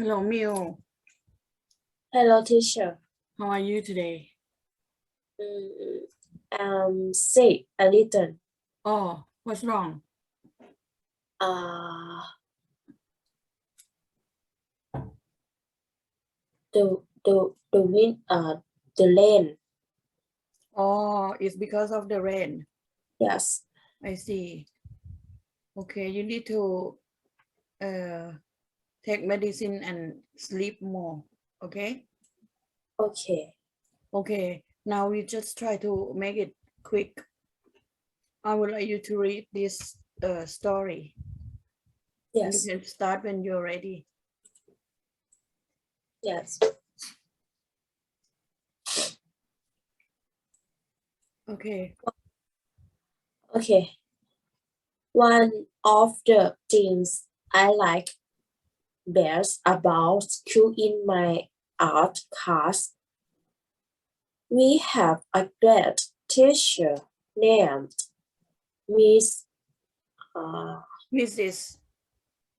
Hello, Miu. Hello, teacher. How are you today? Mm, I'm sick a little. Oh, what's wrong? Uh, the the the wind uh the rain. Oh, it's because of the rain. Yes. I see. Okay, you need to uh, take medicine and sleep more. Okay. Okay. Okay. Now we just try to make it quick. I would like you to read this uh, story. Yes. You can start when you're ready. Yes. Okay. Okay. One of the things I like best about school in my art class, we have a great teacher named Miss uh, Mrs.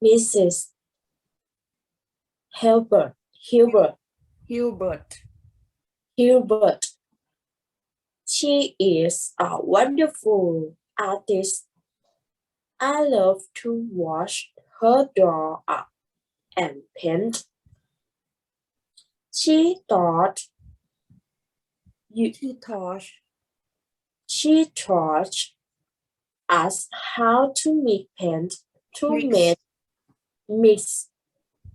Mrs. Hilbert. Hilbert. Hubert. Hilbert. She is a wonderful artist. I love to watch her draw up and paint. She taught you She taught she taught us how to make paint, to Mix. make mix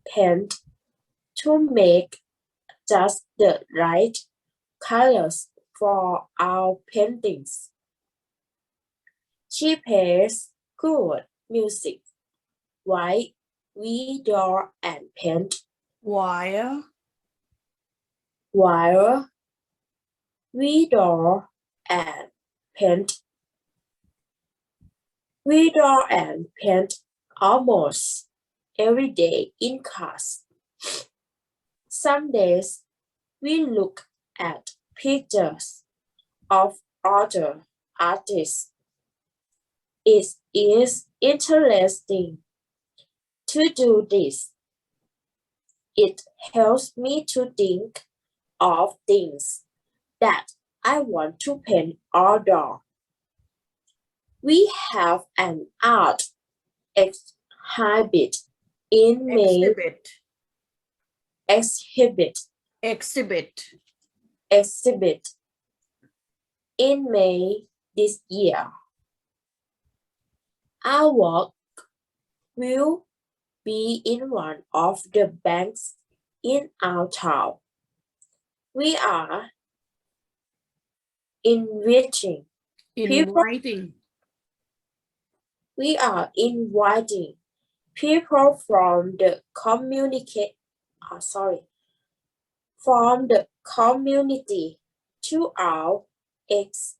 paint, to make just the right colors for our paintings. She plays good music while we draw and paint wire. Wire. we draw and paint. We draw and paint almost every day in class. Some days we look at pictures of other artists. It is interesting to do this. It helps me to think of things that I want to paint or draw. We have an art exhibit in May Exhibit. exhibit Exhibit. exhibit in May this year. Our work will be in one of the banks in our town. We are enriching People- Inviting. we are inviting people from the communicate uh, sorry from the community to our ex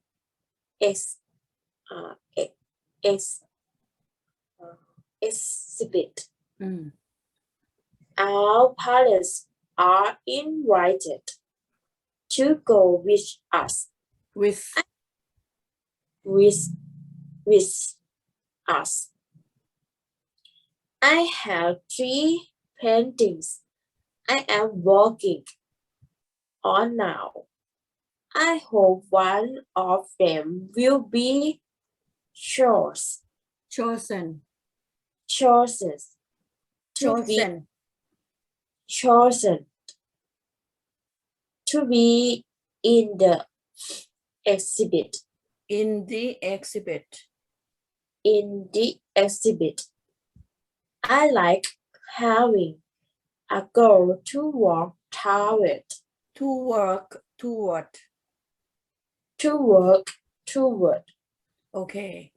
ex uh, ex, ex uh, exhibit Mm. our parents are invited to go with us With with with us. I have three paintings I am working on now. I hope one of them will be chosen chosen. chosen Chosen. chosen to be in the exhibit In the exhibit. in the exhibit. I like having a goal to work toward, To work toward. to work toward. Okay.